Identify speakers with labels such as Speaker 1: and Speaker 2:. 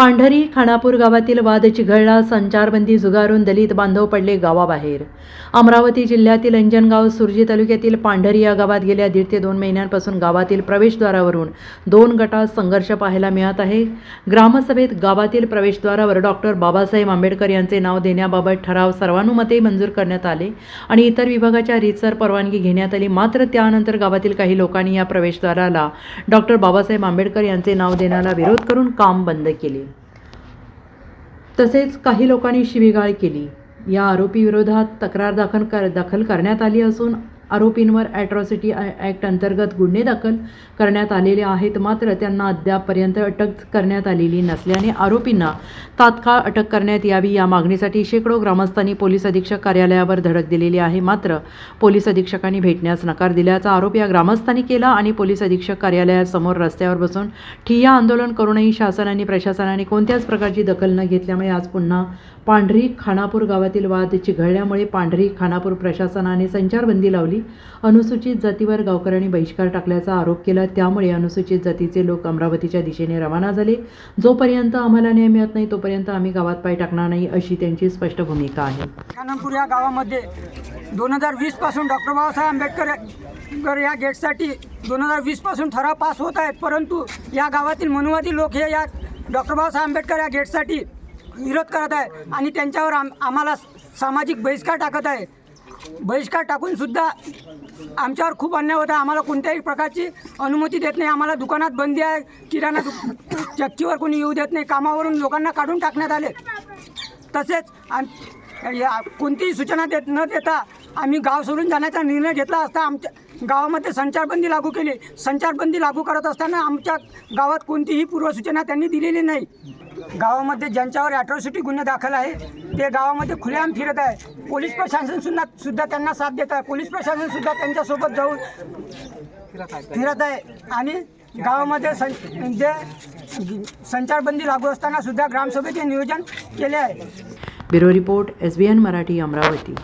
Speaker 1: पांढरी खानापूर गावातील वाद चिघळला संचारबंदी झुगारून दलित बांधव पडले गावाबाहेर. अमरावती जिल्ह्यातील अंजनगाव सुरजी तालुक्यातील पांढरी या गावात गेल्या दीड ते दोन महिन्यांपासून गावातील प्रवेशद्वारावरून दोन गटात संघर्ष पाहायला मिळत आहे. ग्रामसभेत गावातील प्रवेशद्वारावर डॉक्टर बाबासाहेब आंबेडकर यांचे नाव देण्याबाबत ठराव सर्वानुमते मंजूर करण्यात आले आणि इतर विभागाच्या रीतसर परवानगी घेण्यात आली. मात्र त्यानंतर गावातील काही लोकांनी या प्रवेशद्वाराला डॉक्टर बाबासाहेब आंबेडकर यांचे नाव देण्याला विरोध करून काम बंद केले. तसेच काही लोकांनी शिवीगाळ केली. या आरोपीविरोधात तक्रार दाखल कर दाखल करण्यात आली असून आरोपींवर ॲट्रॉसिटी ॲक्ट अंतर्गत गुन्हे दाखल करण्यात आलेले आहेत. मात्र त्यांना अद्यापपर्यंत अटक करण्यात आलेली नसल्याने आरोपींना तात्काळ अटक करण्यात यावी या मागणीसाठी शेकडो ग्रामस्थांनी पोलीस अधीक्षक कार्यालयावर धडक दिलेली आहे. मात्र पोलीस अधीक्षकांनी भेटण्यास नकार दिल्याचा आरोप या ग्रामस्थांनी केला आणि पोलीस अधीक्षक कार्यालयासमोर रस्त्यावर बसून ठिय्या आंदोलन करूनही शासनाने प्रशासनाने कोणत्याच प्रकारची दखल न घेतल्यामुळे आज पुन्हा पांढरी खानापूर गावातील वाद चिघळल्यामुळे पांढरी खानापूर प्रशासनाने संचारबंदी लावली. अनुसूचित जातीवर गावकऱ्यांनी बहिष्कार टाकल्याचा आरोप केला. त्यामुळे अनुसूचित जातीचे लोक अमरावतीच्या दिशेने रवाना झाले. जोपर्यंत आम्हाला न्याय मिळत नाही तोपर्यंत आम्ही गावात पाय टाकणार नाही अशी त्यांची स्पष्ट भूमिका आहे.
Speaker 2: खानपूर या गावामध्ये दोन हजार वीसपासून डॉक्टर बाबासाहेब आंबेडकर या गेटसाठी दोन हजार वीसपासून ठराव पास होत आहेत. परंतु या गावातील मनुवादी लोक हे या डॉक्टर बाबासाहेब आंबेडकर या गेटसाठी विरोध करत आहे आणि त्यांच्यावर आम आम्हाला सामाजिक बहिष्कार टाकत आहे बहिष्कार टाकून सुद्धा आमच्यावर खूप अन्याय होता आम्हाला कोणत्याही प्रकारची अनुमती देत नाही. आम्हाला दुकानात बंदी आहे. किराणा दु चक्कीवर कोणी येऊ देत नाही. कामावरून लोकांना काढून टाकण्यात आले. तसेच आम या कोणतीही सूचना देत न देता आम्ही गाव सोडून जाण्याचा निर्णय घेतला असता आमच्या गावामध्ये संचारबंदी लागू केली. संचारबंदी लागू करत असताना आमच्या गावात कोणतीही पूर्वसूचना त्यांनी दिलेली नाही. गावामध्ये ज्यांच्यावर ॲट्रॉसिटी गुन्हे दाखल आहे ते गावामध्ये खुलेआम फिरत आहे. पोलीस प्रशासन सुद्धा सुद्धा त्यांना साथ देत आहे. पोलीस प्रशासन सुद्धा त्यांच्यासोबत जाऊन फिरत आहे. आणि गावामध्ये सं जे संचारबंदी लागू असताना सुद्धा ग्रामसभेचे नियोजन केले आहे.
Speaker 1: Bureau report S B N Marathi Amravati.